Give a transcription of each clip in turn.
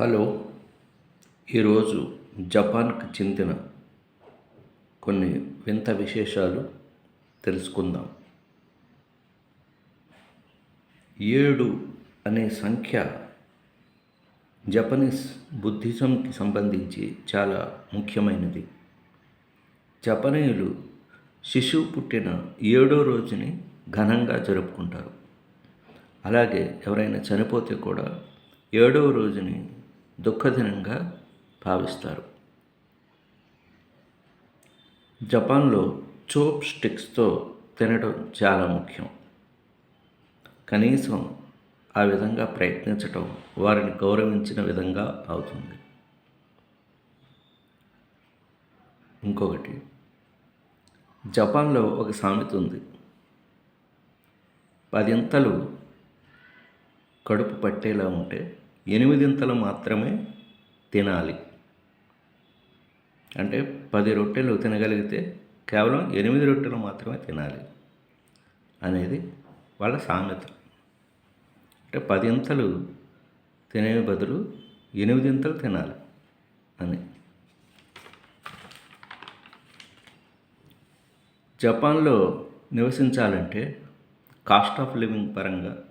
Hello ఈరోజు జపాన్కి చెందిన కొన్ని వింత విశేషాలు తెలుసుకుందాం. ఏడు అనే సంఖ్య జపనీస్ బుద్ధిజంకి సంబంధించి చాలా ముఖ్యమైనది. జపనీయులు శిశువు పుట్టిన ఏడో రోజుని ఘనంగా జరుపుకుంటారు. అలాగే ఎవరైనా చనిపోతే కూడా ఏడవ రోజుని దుఃఖదినంగా భావిస్తారు. జపాన్లో చోప్ స్టిక్స్తో తినడం చాలా ముఖ్యం. కనీసం ఆ విధంగా ప్రయత్నించటం వారిని గౌరవించిన విధంగా అవుతుంది. ఇంకొకటి జపాన్లో ఒక సామెత ఉంది. పదింతలు కడుపు పట్టేలా ఉంటే ఎనిమిదింతలు మాత్రమే తినాలి. అంటే పది రొట్టెలు తినగలిగితే కేవలం ఎనిమిది రొట్టెలు మాత్రమే తినాలి అనేది వాళ్ళ సామెత అంటే పదింతలు తినే బదులు ఎనిమిదింతలు తినాలి అని. జపాన్లో నివసించాలంటే కాస్ట్ ఆఫ్ లివింగ్ పరంగా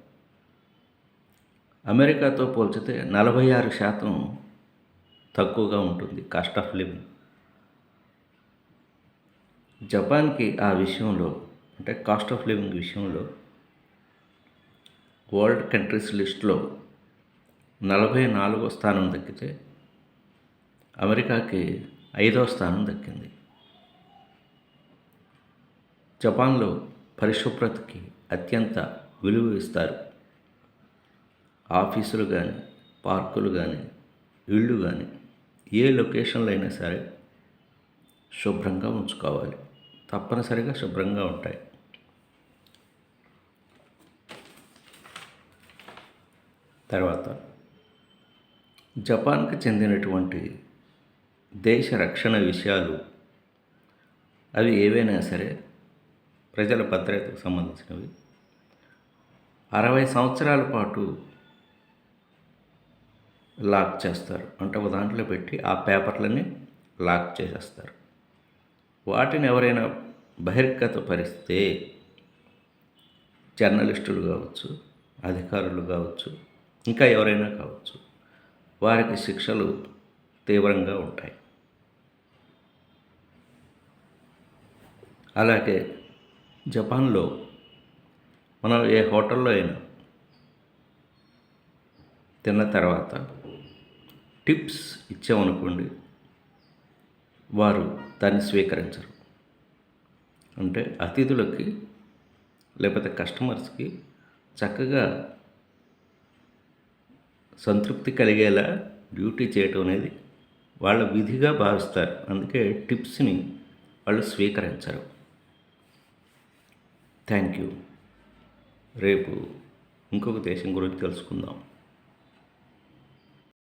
అమెరికాతో పోల్చితే నలభై ఆరు శాతం తక్కువగా ఉంటుంది కాస్ట్ ఆఫ్ లివింగ్ జపాన్కి ఆ విషయంలో అంటే కాస్ట్ ఆఫ్ లివింగ్ విషయంలో వరల్డ్ కంట్రీస్ లిస్ట్లో నలభై నాలుగో స్థానం దక్కితే అమెరికాకి ఐదవ స్థానం దక్కింది. జపాన్లో పరిశుభ్రతకి అత్యంత విలువ ఇస్తారు ఆఫీసులు కానీ పార్కులు కానీ ఇళ్ళు కానీ ఏ లొకేషన్లో అయినా సరే శుభ్రంగా ఉంచుకోవాలి. తప్పనిసరిగా శుభ్రంగా ఉంటాయి. తర్వాత జపాన్కి చెందినటువంటి దేశ రక్షణ విషయాలు అవి ఏవైనా సరే ప్రజల భద్రతకు సంబంధించినవి. అరవై సంవత్సరాల పాటు లాక్ చేస్తారు. అంటే ఒక దాంట్లో పెట్టి ఆ పేపర్లని లాక్ చేసేస్తారు. వాటిని ఎవరైనా బహిర్గత పరిస్తే జర్నలిస్టులు కావచ్చు అధికారులు కావచ్చు ఇంకా ఎవరైనా కావచ్చు వారికి శిక్షలు తీవ్రంగా ఉంటాయి. అలాగే జపాన్లో మనం ఏ హోటల్లో అయినా తిన్న తర్వాత టిప్స్ ఇచ్చామనుకోండి వారు దాన్ని స్వీకరించరు. అంటే అతిథులకి లేకపోతే కస్టమర్స్కి చక్కగా సంతృప్తి కలిగేలా డ్యూటీ చేయటం అనేది వాళ్ళ విధిగా భావిస్తారు. అందుకే టిప్స్ని వాళ్ళు స్వీకరించరు. Thank you. రేపు ఇంకొక దేశం గురించి తెలుసుకుందాం